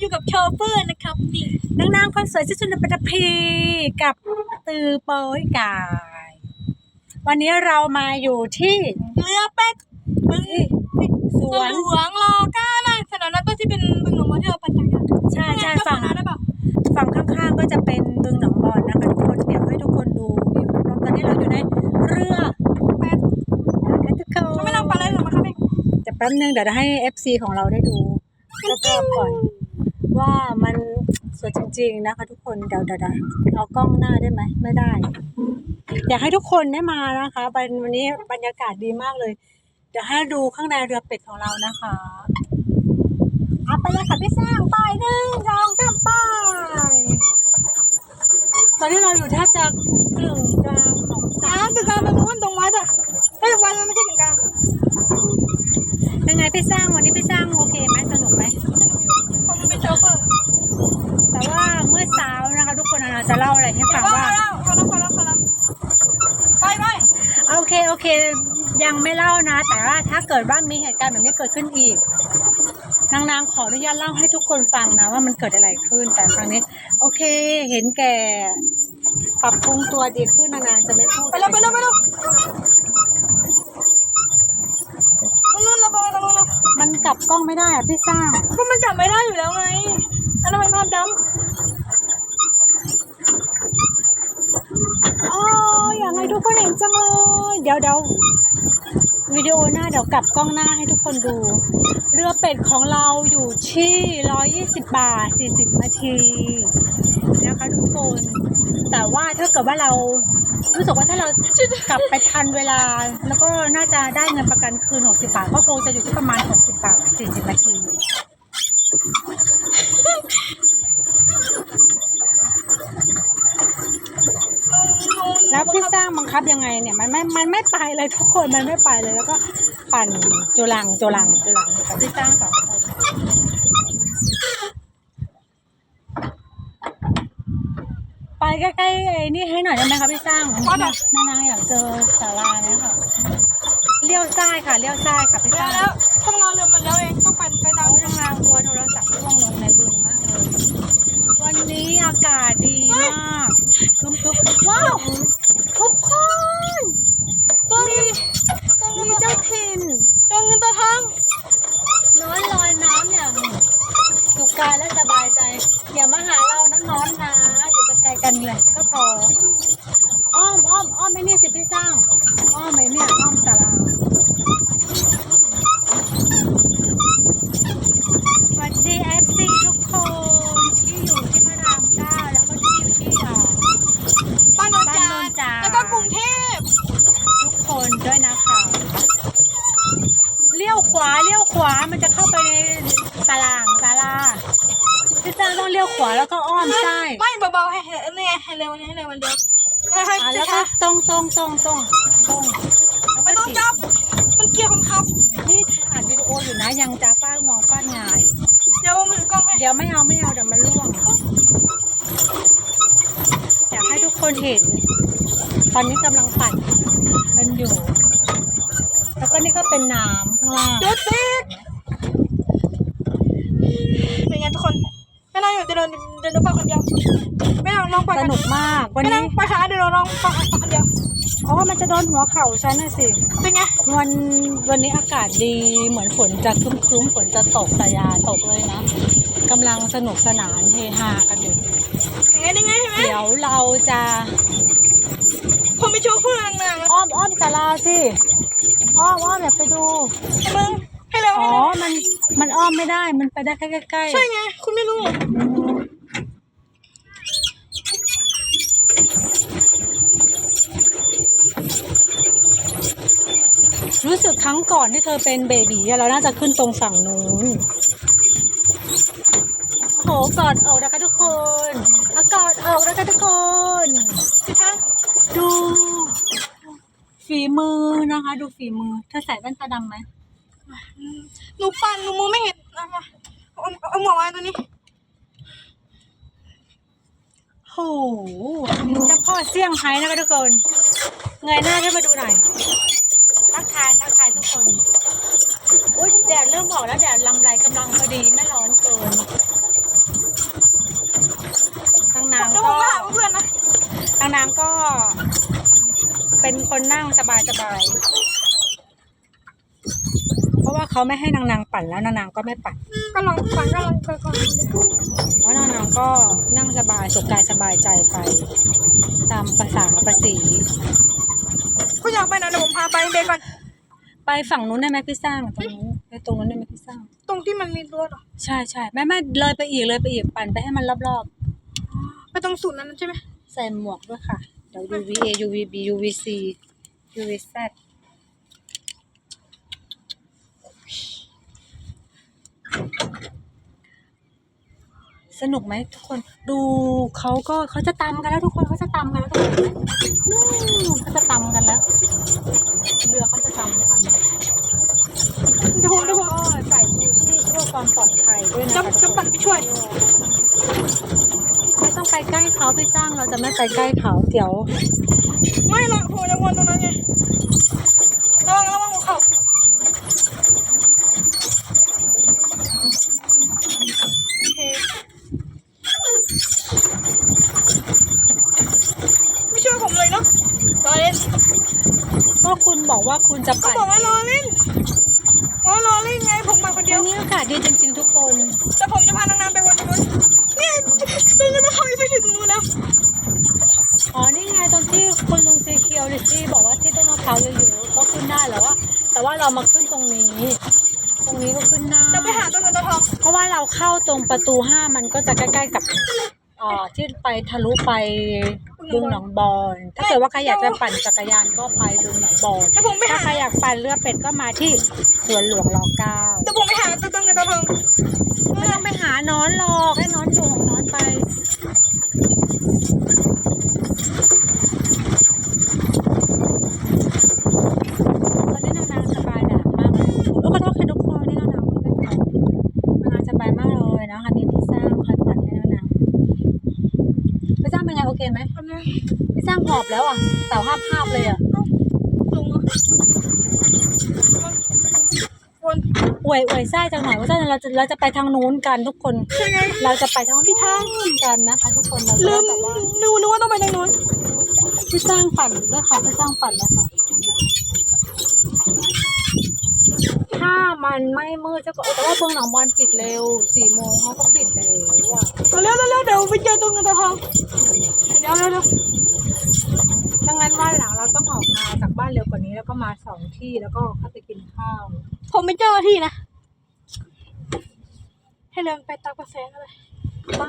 อยู่กับโชเฟอร์นะครับ นี่นางๆคนสวยชื่อชุนปัตพีกับตือโป้ยกาย วันนี้เรามาอยู่ที่เรือเป็ดบึงสสววนนหลวงรอก้านะถนนนั้นก็ที่เป็นบึงหลวงพ่อที่เราปั่นจักรยานใช่ใช่ฝั่ฝั่งงนั้นได้เปล่าฝั่งข้างๆก็จะเป็นบึงหนองบอนนะคะทุกคนเดี๋ยวให้ทุกคนดูวิวรอบๆตอนนี้เราอยู่ในเรือเป็ดนะคะทุกคนเขาไม่ต้องปั่นเลยหรอกมาครับเองจะแป๊บนึงเดี๋ยวจะให้ FC ของเราได้ดูรอบๆก่อน ว่ามันสวยจริง ๆ นะคะ ทุกคนเดี๋ยวเดี๋ยวเดี๋ยวเอากล้องหน้าได้ไหมไม่ได้ อยากให้ทุกคนได้มานะคะวันวันนี้บรรยากาศดีมากเลย เดี๋ยวให้ดูข้างในเรือเป็ดของเรานะคะเอาไปเลยค่ะพี่สร้างไปหนึ่งสองสามไปตอนนี้เราอยู่แทบจะกึ่งกลางของสระอ้าวกึ่งกลางตรงนู้นตรงวัดอะเฮ้ยวัดมันไม่ใช่กึ่งกลางยังไงพี่สร้างวันนี้พี่สร้างโอเคไหมสนุกไหมสนุกอยู่ผม เป็นโชเฟอร์แต่ว่าเมื่อเช้านะคะ ทุกคนอาจะเล่าอะไรให้เดี๋ฟัยวงว่าว่าแล้วขอรับขอรับขอรับไปไปโอเคโอเค ยังไม่เล่านะ แต่ว่าถ้าเกิดว่ามีเหตุการณ์แบบนี้เกิดขึ้นอีกนางๆขออนุญาตเล่าให้ทุกคนฟังนะว่ามันเกิดอะไรขึ้นแต่ครั้งนี้ โอเค เห็นแก่ปรับปรุงตัวดีขึ้นนางๆจะไม่พูดไปเร็วไปเร็วไปเร็ว นู่นเราไปตรงนู้นเรามันกลับกล้องไม่ได้อะพี่สร้างก็มันจับไม่ได้อยู่แล้วไงอันนั้นมันภาพดอ๋ออยากให้ทุกคนเห็นจังเลย เดี๋ยวเดี๋ยววิดีโอหน้าเดี๋ยวกลับกล้องหน้าให้ทุกคนดู เรือเป็ดของเราอยู่ที่ 120 บาท 40 นาที นะคะทุกคน แต่ว่าถ้าเกิดว่าเรา รู้สึกว่าถ้าเรากลับไปทันเวลา แล้วก็น่าจะได้เงินประกันคืน 60 บาท ก็คงจะอยู่ที่ประมาณ 60 บาท 40 นาที แล้วพี่สร้างบังคับยังไงเนี่ยมันไม่ มันไม่ไปเลยทุกคน มันไม่ไปเลยแล้วก็ปั่นจุลังจุลังจุลังกับพี่สร้างสองคนไป ใกล้ๆไอ้นี่ให้หน่อยได้ไหมคะพี่สร้างนานๆอยากเจอศาลาเนี่ยค่ะเลี้ยวซ้ายค่ะเลี้ยวซ้ายค่ะพี่เดี๋สยวร้างแล้วต้องรอเรือมันแล้วเองต้องไปไปตามเขาทำงานกลัวโทรศัพท์ร่วงลงในบึงมากเลยวันนี้อากาศดีมากคึมๆว้าว ทุกคนตัวมีมีเจ้าถิ่น เดินเงินตัวทาง น้อนลอยน้ำอย่างสุขกายและสบายใจ อย่ามาหาเรานะน้อนนะอยู่ไกลๆกันเลยก็พอ อ้อมอ้อมอ้อมไม่นี่สิพี่สร้าง อ้อมไอ้เนี่ยอ้อมสาราสวัสดีเอฟซีทุกคนที่อยู่ที่พระรามเก้าแล้วก็ที่อยู่ที่อ่า บ้านโนนจา บ้านโนนจาน แล้วก็กรุงเทพ ทุกคนด้วยนะคะ เลี้ยวขวาเลี้ยว ขวามันจะเข้าไปในตารางศาลาพี่เจ้าต้องเลี้ยวขวาแล้วก็อ้อมซ้ายไม่เบาๆให้ให้นี่ไงให้เร็วนี่ให้เร็วมันเดียวให้ให้แล้วก็ช้าตรงตรงตรงตรงตรงไม่ต้องจับ มันเกี่ยวคนขับ นี่อ่านวิดีโออยู่นะยังจะฟางวงฟาดงายเดี๋ยวมือกล้องให้เดี๋ยวไม่เอาไม่เอาเดี๋ยวมันร่วงอยากให้ทุกคนเห็น ตอนนี้กำลังปั่นมันอยู่ นี่ก็เป็นน้ำข้างล่างจุดติดเป็นไงทุกคนไม่น่าอยู่จะเดินเดินไปคนเดียวไม่เอาลองไปสนุกมากวันไม่ต้อนี้งไปหาเดี๋ยวเราลองไปคนเดียวอ๋อมันจะโดนหัวเข่าฉันน่ะสิ เป็นไงวันวันนี้อากาศดีเหมือนฝนจะครึ้มๆฝนจะตกแต่อยาตกเลยนะกำลังสนุกสนานเฮฮากันอยู่ยังไงยังไงเห็นไหมเดี๋ยวเราจะผมไปโชว์เพื่อนนางอ้อมอ้อมศาลาสิ อ้อมอ้อมอยากไปดู มึงให้เร็วอ๋ให้อเร็วมัน มันอ้อมไม่ได้ มันไปได้แค่ใกล้ๆใช่ไง คุณไม่รู้รู้สึกครั้งก่อนที่เธอเป็นเบบีอะเราน่าจะขึ้นตรงฝั่งนู้นโหกอดอกนะคะทุกคนอากอดอกนะคะทุกคนสิคะดู ฝีมือนะคะ ดูฝีมือ เธอใส่แว่นตาดำไหมหนูปันหนูมองไม่เห็นนะามาเอาเอาหมวกไว้ตัวนี้โอ้โหเจ้าพ่อเสี่ยงไฮ้นะคะทุกคน เงยหน้าขึ้นมาดูหน่อย ทักทายทักทายทุกคนอุ้ยแดดเริ่มออกแล้วแดดลำไรกำลังพอดีไม่ร้อนเกินทางน้ำก็ทางน้ำก็ บายสบายเพราะว่าเขาไม่ให้นางนางปั่นแล้วนางนางก็ไม่ปั่นก็ลองฟังก็ลองเคยก่อนเพราะนางนางก็นั่งสบายสุขกายสบายใจไป ตามภาษาภาษีคุณอยากไปไหนเดี๋ยวผมพาไปเบรกก่อนไปฝั่งนู้นได้ไหมพี่สร้างตรงนู้นไปตรงนู้นได้ไหมพี่สร้าง ตรงที่มันมีรั้วเหรอใช่ใช่แม่แม่เลยไปอีกเลยไปอีกปั่นไปให้มันรอบไปตรงศูนย์นั้นใช่ไหมๆใส่หมวกด้วยค่ะเดี๋ยว UVA UVB UVC UVZ สนุกไหมทุกคนดูเขาก็เขาจะตำกันแล้วทุกคนเขาจะตำกันแล้วทุกคนนู่นเขาจะตำกันแล้ว เรือเขาจะตำกันดี๋ยวผมเดี๋ยวผมก็ใส่ชูชีพเพื่อความปลอดภัยด้วยนะจะคะจะปั่นไปช่วย ไม่ต้องไปใกล้เขาพี่สร้างเราจะไม่ไปใกล้เขาเดี๋ยว ไม่หรอกผมจะวนตรงนั้นไงระวังระวังหัวเข่าโอเคไม่ช่วยผมเลยเนาะรอเล่นก็คุณบอกว่าคุณจะก็ปั่นบอกว่ารอเล่นอ๋อรอเล่นไงผมมาคนเดีเดี๋ยยววนี้อากาศดีจริง ๆ ทุกคน แต่ผมจะพานางนางไปวนตรงนู้นเนี่ยตรงนั้นเขาไปถึงตรงนู้นแล้ว อ๋อนี่ไงตรงที่คุณลุงซีเคียวลิซี่บอก ว่าที่ต้นมะพร้าวเยอะๆก็ขึ้นได้แล้วว่าแต่ว่าเรามาขึ้นตรงนี้ ตรงนี้ก็ขึ้นได้เดี๋ยวไปหาตัวเงินตัวทองเพราะว่าเราเข้าตรงประตูห้ามันก็จะใกล้ๆกับอ่าที่ไปทะลุไปบึงหนองบอนถ้าเกิดว่าใครอยากจะปั่นจักรยานก็ไปบึงหนองบอนเดี๋ยวผมไปถ้าหาใครอยากปั่นเรือเป็ดก็มาที่สวนหลวงรอเก้าเดี๋ยวผมไปหาตัวเงินตัวทองไม่ต้องไปหานอนหรอกให้นอนอยู่ของนอนไป ตอนนี้นางนางสบายแบบมากเลยลูกขอโทษค่ะทุกคนนี่นางนางไม่เป็นไรนางนางสบายมากเลยนะคะนี่พี่สร้างคอยปั่นให้นางนางพี่สร้าง เป็นไงโอเคไหมอันนี้พี่สร้างหอบแล้วอะเต่าห้าบห้าบเลยอะลงมาวนอวยอวยไส้จังหน่อยว่าจะเราจะเราจะไปทางนู้นกันทุกคน เราจะไปทางพี่ทางกันนะคะทุกคนเราลืมแต่ว่านึกนึกว่าต้องไปทางนู้นพี่สร้างฝันด้วยค่ะพี่สร้างฝันนะคะ ถ้ามันไม่มืดจะก็แต่ว่าเมืองหนองบอลปิดเร็วสี่โมงเขาก็ปิดแล้วอะเร็วเร็วเร็วเดี๋ยวไปเจอตัวเงินตัวทองเดี๋ยวเร็วเร็วดังนั้นว่าหลังเราต้องออกมาจากบ้านเร็วกว่านี้แล้วก็มาสองที่แล้วก็เข้าไปกินข้าวผมไม่เจ้าหน้าที่นะ ให้เดินไปตามกระแสอะไรไป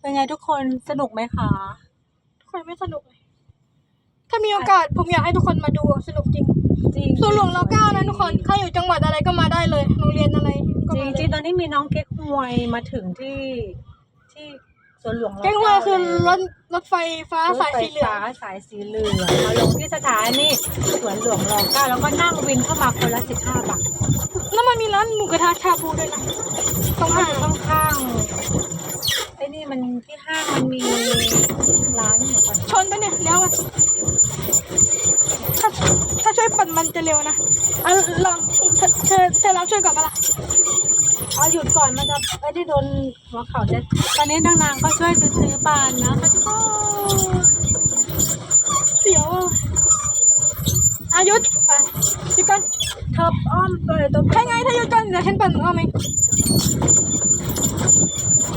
เป็นไงทุกคนสนุกไหมคะ ทุกคนไม่สนุกเลย ถ้ามีโอกาสผมอยากให้ทุกคนมาดูสนุกจริงจริงส่วนหลวงเราเก้านะทุกคนใครอยู่จังหวัดอะไรก็มาได้เลยโรงเรียนอะไรก็จริมางจเลริยงๆตอนนี้มีน้องเก๊กฮวยมาถึงที่ที่สวนหลวงรเก้งว่าคือรถรถไฟฟ้ารถสายไฟสีเหลือง ฟ้าสายสีเหลืองมาลงที่สถานีสวนหลวงรอเก้าแล้วก็นั่งวินเข้ามาคนละสิบห้าบาทแล้วมันมีร้านหมูกระทะชาบูด้วยนะตรงข้าห้างงข้างๆไอ้นี่มันที่ห้างมันมีร้านหมูกระทะชนไปเนี่ยเลี้ยวมา ถ้าถ้าช่วยปั่นมันจะเร็วนะอะลองเธอเธอลองช่วยก่อนมาล่ะเอาหยุดก่อนมันจะไม่ได้โดนหัวเข่าจะตอนนี้นางๆก็ช่วยซื้อปานนะคะทุกคนเสียวอะอายุด หยุดก่อนเธออ้อมเลยตัวใช่ไงถ้าหยุดก่อนเดี๋ยวฉันปั่นเอาไหม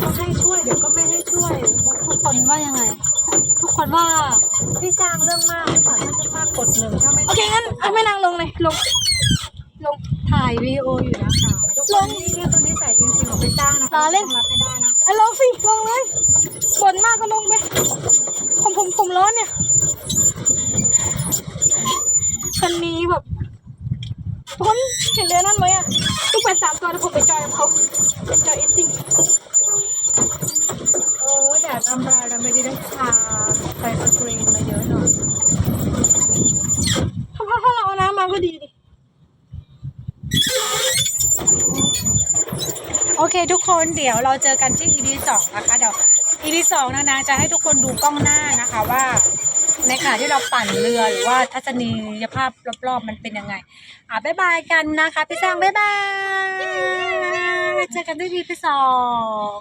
ก็ให้ช่วยเดี๋ยวก็ไม่ให้ช่วย ทุกคนว่ายังไง ทุกคนว่าพี่สร้างเรื่องมากหรือเปล่าถ้าเรื่องมากกดหนึ่งถ้าไม่โอเคงั้นอะแม่นางลงเลยลง ลงถ่ายวีดีโออยู่นะคะทุกคลนงนี่นี่ตัวนี้ใส่จริงๆของพี่สร้างนะคะล้อเล่นต้องรับไม่ได้นะอะลงสิลงเลยบ่นมากก็ลงไปผมผมผมร้อนเนี่ยคันนี้แบบ ทุกคนเห็นเรือนั่นไหมอะตู้เป็ดสามตัวแล้วผมไปจอยกับเขาจอยเอสติ้งโอ้แดดอำราเราไม่ได้ได้ทาใส่สกรีนมาเยอะหน่อยถ้าถ้าเราเอาน้ำมาก็ดีดิโอเคทุกคนเดี๋ยวเราเจอกันที่ EP สองนะคะเดี๋ยว EP สองนะนะจะให้ทุกคนดูกล้องหน้านะคะว่า ในขณะที่เราปั่นเรือหรือว่าทัศนียภาพรอบๆมันเป็นยังไง อะบ๊ายบายกันนะคะ พี่สร้างบ๊ายบายเจอกันได้ทีพี่สอง